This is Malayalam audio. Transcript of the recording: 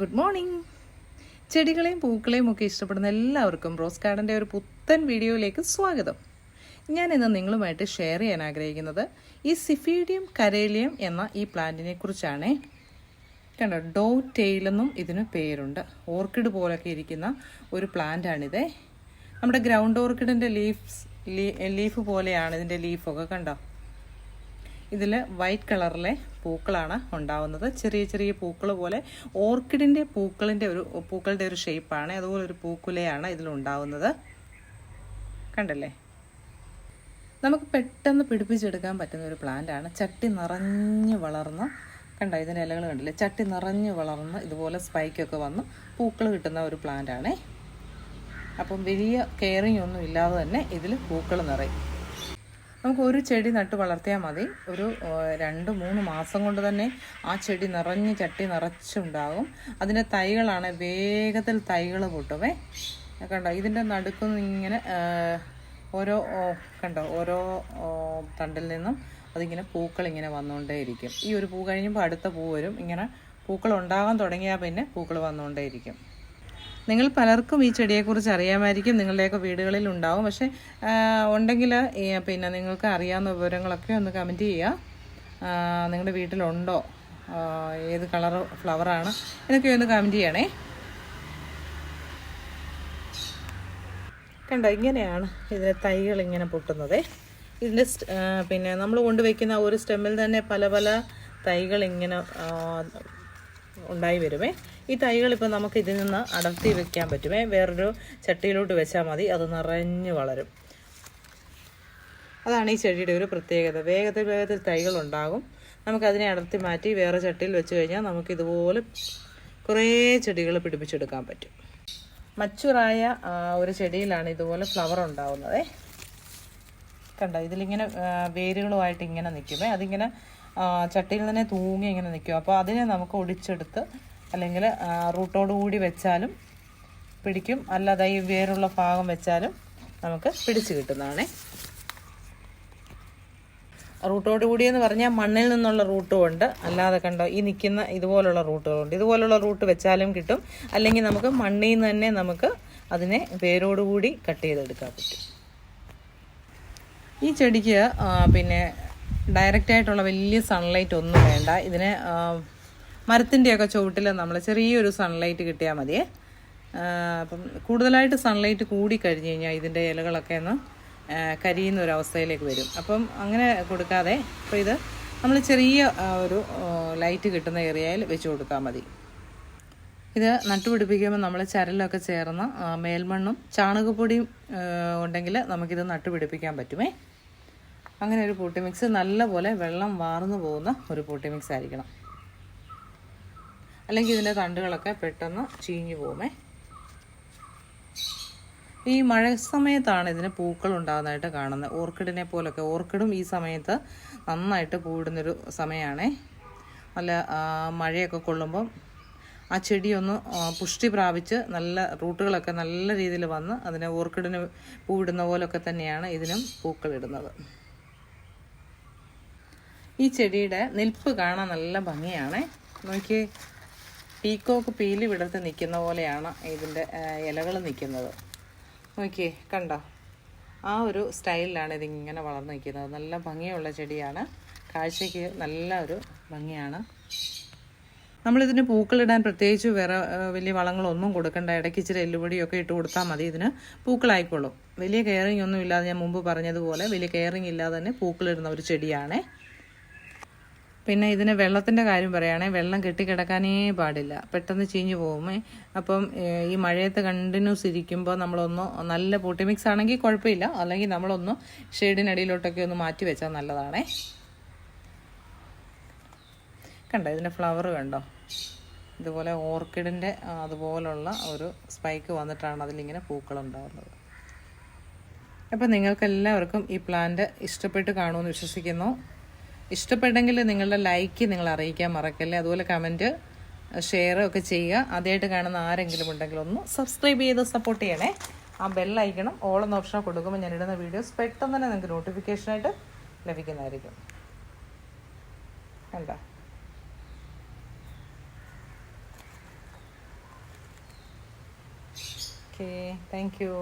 ഗുഡ് മോർണിംഗ് ചെടികളെയും പൂക്കളെയും ഒക്കെ ഇഷ്ടപ്പെടുന്ന എല്ലാവർക്കും റോസ് ഗാർഡന്റെ ഒരു പുത്തൻ വീഡിയോയിലേക്ക് സ്വാഗതം. ഞാൻ ഇന്ന് നിങ്ങളുമായിട്ട് ഷെയർ ചെയ്യാൻ ആഗ്രഹിക്കുന്നത് ഈ സിഫീഡിയം കരേലിയം എന്ന ഈ പ്ലാന്റിനെ കുറിച്ചാണ്. കണ്ടോ ഡോ ടെയിലെന്നും ഇതിന് പേരുണ്ട്. ഓർക്കിഡ് പോലൊക്കെ ഇരിക്കുന്ന ഒരു പ്ലാന്റാണിത്. നമ്മുടെ ഗ്രൗണ്ട് ഓർക്കിഡിന്റെ ലീഫ്സ് ലീഫ് പോലെയാണ് ഇതിന്റെ ലീഫൊക്കെ കണ്ടോ? ഇതിൽ വൈറ്റ് കളറിലെ പൂക്കളാണ് ഉണ്ടാവുന്നത്. ചെറിയ ചെറിയ പൂക്കൾ പോലെ ഓർക്കിഡിന്റെ പൂക്കളിന്റെ ഒരു പൂക്കളുടെ ഒരു ഷേപ്പാണ്. അതുപോലെ ഒരു പൂക്കുലയാണ് ഇതിലുണ്ടാവുന്നത് കണ്ടല്ലേ? നമുക്ക് പെട്ടെന്ന് പിടിപ്പിച്ചെടുക്കാൻ പറ്റുന്ന ഒരു പ്ലാന്റാണ് ചട്ടി നിറഞ്ഞ് വളർന്ന് കണ്ടോ ഇതിന്റെ ഇലകൾ കണ്ടില്ലേ? ചട്ടി നിറഞ്ഞ് വളർന്ന് ഇതുപോലെ സ്പൈക്കൊക്കെ വന്ന് പൂക്കൾ കിട്ടുന്ന ഒരു പ്ലാന്റാണേ അപ്പം വലിയ കെയറിങ് ഒന്നും ഇല്ലാതെ തന്നെ ഇതിൽ പൂക്കൾ നിറയും. നമുക്ക് ഒരു ചെടി നട്ട് വളർത്തിയാൽ മതി. ഒരു രണ്ട് മൂന്ന് മാസം കൊണ്ട് തന്നെ ആ ചെടി നിറഞ്ഞ് ചട്ടി നിറച്ചുണ്ടാകും. അതിന്റെ തൈകളാണ് വേഗത്തിൽ തൈകൾ പൊട്ടുമേ കണ്ടോ ഇതിന്റെ നടുക്കുന്ന് ഇങ്ങനെ ഓരോ കണ്ടോ ഓരോ തണ്ടിൽ നിന്നും അതിങ്ങനെ പൂക്കൾ ഇങ്ങനെ വന്നുകൊണ്ടേയിരിക്കും. ഈ ഒരു പൂ കഴിയുമ്പോൾ അടുത്ത പൂ വരും. ഇങ്ങനെ പൂക്കൾ ഉണ്ടാകാൻ തുടങ്ങിയാൽ പിന്നെ പൂക്കൾ വന്നുകൊണ്ടേയിരിക്കും. നിങ്ങൾ പലർക്കും ഈ ചെടിയെക്കുറിച്ച് അറിയാമായിരിക്കും. നിങ്ങളുടെയൊക്കെ വീടുകളിൽ ഉണ്ടാവും പക്ഷേ ഉണ്ടെങ്കിൽ പിന്നെ നിങ്ങൾക്ക് അറിയാവുന്ന വിവരങ്ങളൊക്കെ ഒന്ന് കമന്റ് ചെയ്യുക. നിങ്ങളുടെ വീട്ടിലുണ്ടോ? ഏത് കളർ ഫ്ലവറാണ് എന്നൊക്കെ ഒന്ന് കമന്റ് ചെയ്യണേ. കണ്ടോ ഇങ്ങനെയാണ് ഇതിലെ തൈകൾ ഇങ്ങനെ പൊട്ടുന്നത്. ഇതിന്റെ പിന്നെ നമ്മൾ കൊണ്ടുവയ്ക്കുന്ന ഒരു സ്റ്റെമ്മിൽ തന്നെ പല പല തൈകൾ ഇങ്ങനെ ഉണ്ടായി വരുമേ. ഈ തൈകൾ ഇപ്പോൾ നമുക്ക് ഇതിൽ നിന്ന് അടർത്തി വെക്കാൻ പറ്റുമേ. വേറൊരു ചട്ടിയിലോട്ട് വെച്ചാൽ മതി. അത് നിറഞ്ഞു വളരും. അതാണ് ഈ ചെടിയുടെ ഒരു പ്രത്യേകത. വേഗത്തിൽ വേഗത്തിൽ തൈകൾ ഉണ്ടാകും. നമുക്കതിനെ അടർത്തി മാറ്റി വേറെ ചട്ടിയിൽ വെച്ച് കഴിഞ്ഞാൽ നമുക്കിതുപോലെ കുറേ ചെടികൾ പിടിപ്പിച്ചെടുക്കാൻ പറ്റും. മച്ചുറായ ഒരു ചെടിയിലാണ് ഇതുപോലെ ഫ്ലവർ ഉണ്ടാവുന്നത്. കണ്ടോ? ഇതിലിങ്ങനെ വേരുകളുമായിട്ട് ഇങ്ങനെ നിൽക്കുമേ. അതിങ്ങനെ ചട്ടിയിൽ തന്നെ തൂങ്ങി ഇങ്ങനെ നിൽക്കും. അപ്പോൾ അതിനെ നമുക്ക് ഒടിച്ചെടുത്ത് അല്ലെങ്കിൽ റൂട്ടോട് കൂടി വെച്ചാലും പിടിക്കും. അല്ലാതെ ഈ വേറുള്ള ഭാഗം വെച്ചാലും നമുക്ക് പിടിച്ച് കിട്ടുന്നതാണേ. റൂട്ടോട് കൂടി എന്ന് പറഞ്ഞാൽ മണ്ണിൽ നിന്നുള്ള റൂട്ടും ഉണ്ട്. അല്ലാതെ കണ്ടോ ഈ നിൽക്കുന്ന ഇതുപോലുള്ള റൂട്ടുകളുണ്ട്. ഇതുപോലുള്ള റൂട്ട് വെച്ചാലും കിട്ടും. അല്ലെങ്കിൽ നമുക്ക് മണ്ണിൽ നിന്ന് തന്നെ നമുക്ക് അതിനെ വേരോടുകൂടി കട്ട് ചെയ്തെടുക്കാൻ പറ്റും. ഈ ചെടിക്ക് പിന്നെ ഡയറക്റ്റ് ആയിട്ടുള്ള വലിയ സൺലൈറ്റ് ഒന്നും വേണ്ട. ഇതിന് മരത്തിന്റെയൊക്കെ ചുവട്ടിൽ നമ്മൾ ചെറിയൊരു സൺലൈറ്റ് കിട്ടിയാൽ മതി അപ്പം കൂടുതലായിട്ട് സൺലൈറ്റ് കൂടി കഴിഞ്ഞ് കഴിഞ്ഞാൽ ഇതിന്റെ ഇലകളൊക്കെ ഒന്ന് കരിയുന്ന ഒരു അവസ്ഥയിലേക്ക് വരും. അപ്പം അങ്ങനെ കൊടുക്കാതെ അപ്പോൾ ഇത് നമ്മൾ ചെറിയ ഒരു ലൈറ്റ് കിട്ടുന്ന ഏരിയയിൽ വെച്ച് കൊടുത്താൽ മതി. ഇത് നട്ടുപിടിപ്പിക്കുമ്പോൾ നമ്മൾ ചരലൊക്കെ ചേർന്ന് മേൽമണ്ണും ചാണകപ്പൊടിയും ഉണ്ടെങ്കിൽ നമുക്കിത് നട്ടുപിടിപ്പിക്കാൻ പറ്റുമേ. അങ്ങനെ ഒരു പൂട്ടി മിക്സ് നല്ലപോലെ വെള്ളം വാർന്നു പോകുന്ന ഒരു പൂട്ടി മിക്സ് ആയിരിക്കണം. അല്ലെങ്കിൽ ഇതിന്റെ തണ്ടുകളൊക്കെ പെട്ടെന്ന് ചീഞ്ഞു പോകുമേ. ഈ മഴ സമയത്താണ് ഇതിന് പൂക്കൾ ഉണ്ടാകുന്നതായിട്ട് കാണുന്നത്. ഓർക്കിഡിനെ പോലൊക്കെ ഓർക്കിഡും ഈ സമയത്ത് നന്നായിട്ട് പൂവിടുന്നൊരു സമയമാണേ. നല്ല മഴയൊക്കെ കൊള്ളുമ്പം ആ ചെടിയൊന്ന് പുഷ്ടി പ്രാപിച്ച് നല്ല റൂട്ടുകളൊക്കെ നല്ല രീതിയിൽ വന്ന് അതിനെ ഓർക്കിഡിന് പൂവിടുന്ന പോലൊക്കെ തന്നെയാണ് ഇതിനും പൂക്കളിടുന്നത് ഈ ചെടിയുടെ നിൽപ്പ് കാണാൻ നല്ല ഭംഗിയാണ്. നോക്കി പീക്കോക്ക് പീലി വിടർത്ത് നിൽക്കുന്ന പോലെയാണ് ഇതിന്റെ ഇലകൾ നിൽക്കുന്നത്. നോക്കിയേ കണ്ടോ? ആ ഒരു സ്റ്റൈലിലാണ് ഇതിങ്ങനെ വളർന്നു നിൽക്കുന്നത്. നല്ല ഭംഗിയുള്ള ചെടിയാണ്. കാഴ്ചയ്ക്ക് നല്ല ഒരു ഭംഗിയാണ്. നമ്മളിതിന് പൂക്കളിടാൻ പ്രത്യേകിച്ച് വേറെ വലിയ വളങ്ങളൊന്നും കൊടുക്കണ്ട. ഇടയ്ക്ക് ഇച്ചിരി എല്ലുപൊടിയൊക്കെ ഇട്ട് കൊടുത്താൽ മതി ഇതിന്. പൂക്കളായിക്കോളും. വലിയ കെയറിങ് ഒന്നും ഇല്ലാതെ ഞാൻ മുമ്പ് പറഞ്ഞതുപോലെ വലിയ കെയറിങ് ഇല്ലാതെ തന്നെ പൂക്കളിടുന്ന ഒരു ചെടിയാണേ. പിന്നെ ഇതിന് വെള്ളത്തിന്റെ കാര്യം പറയുകയാണെങ്കിൽ വെള്ളം കെട്ടിക്കിടക്കാനേ പാടില്ല. പെട്ടെന്ന് ചീഞ്ഞു പോകുമേ. അപ്പം ഈ മഴയത്ത് കണ്ടിന്യൂസ് ഇരിക്കുമ്പോൾ നമ്മളൊന്ന് നല്ല പൊട്ടി മിക്സ് ആണെങ്കിൽ കുഴപ്പമില്ല. അല്ലെങ്കിൽ നമ്മളൊന്ന് ഷെയ്ഡിനടിയിലോട്ടൊക്കെ ഒന്ന് മാറ്റി വെച്ചാൽ നല്ലതാണേ. കണ്ടോ ഇതിന്റെ ഫ്ലവർ കണ്ടോ? ഇതുപോലെ ഓർക്കിഡിന്റെ അതുപോലുള്ള ഒരു സ്പൈക്ക് വന്നിട്ടാണ് അതിലിങ്ങനെ പൂക്കളുണ്ടാകുന്നത് അപ്പം നിങ്ങൾക്കെല്ലാവർക്കും ഈ പ്ലാന്റ് ഇഷ്ടപ്പെട്ട് കാണുമെന്ന് വിശ്വസിക്കുന്നു. ഇഷ്ടപ്പെട്ടെങ്കിൽ നിങ്ങളുടെ ലൈക്ക് നിങ്ങൾ അറിയിക്കാൻ മറക്കല്ലേ. അതുപോലെ കമന്റ് ഷെയർ ഒക്കെ ചെയ്യുക. അതായിട്ട് കാണുന്ന ആരെങ്കിലും ഉണ്ടെങ്കിൽ ഒന്ന് സബ്സ്ക്രൈബ് ചെയ്ത് സപ്പോർട്ട് ചെയ്യണേ. ആ ബെല്ലൈക്കണം ഓൾ എന്ന ഓപ്ഷൻ കൊടുക്കുമ്പോൾ ഇടുന്ന വീഡിയോസ് പെട്ടെന്ന് തന്നെ നിങ്ങൾക്ക് നോട്ടിഫിക്കേഷനായിട്ട് ലഭിക്കുന്നതായിരിക്കും. കണ്ടോ? Okay thank you